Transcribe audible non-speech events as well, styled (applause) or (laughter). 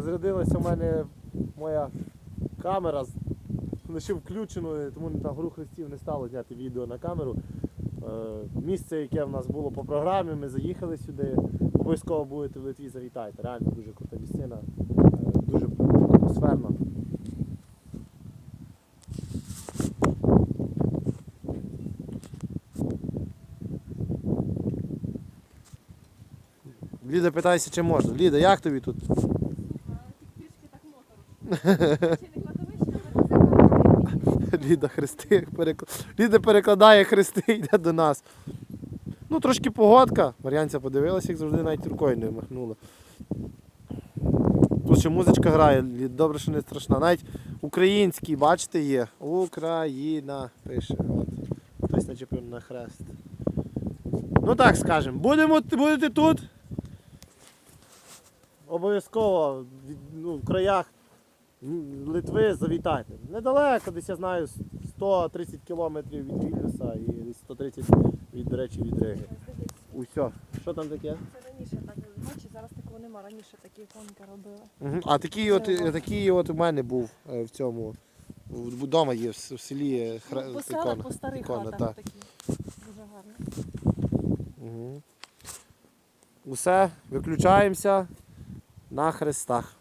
розрядилася у мене моя камера лише включеною, тому на гру хрестів не стало зняти відео на камеру. Е, Місце, яке в нас було по програмі, ми заїхали сюди. Обов'язково будете в Литві, завітайте. Реально дуже крута місцина, е, дуже атмосферно. Ліда питається, чи можна. Ліда, як тобі тут? Трішки так моторошно. Чи не кладовище, але це (laughs) Ліда хрести перекла... Ліда перекладає хрести, (laughs) йде до нас. Ну, трошки погодка. Мар'янця подивилася, як завжди навіть рукою не махнула. Тут ще музичка грає, добре, що не страшна. Навіть український, бачите, є. Україна пише. Хтось начепив на хрест. Ну так скажемо. Будемо, будете тут. Обов'язково ну, в краях Литви завітайте. Недалеко, десь я знаю, 130 кілометрів від Вільнюса і десь 130 від, до речі, від Риги. Усьо. Що там таке? Це раніше так бачиш, зараз такого нема. Раніше такі іконки робили. Угу. А такий от, е, такий от у мене був е, в цьому. Вдома є в, с- в селі е, хра... Ну, по селах, ікона. по старих ікона, хатах так. такі. Дуже гарно. Угу. Усе, виключаємося на хрестах.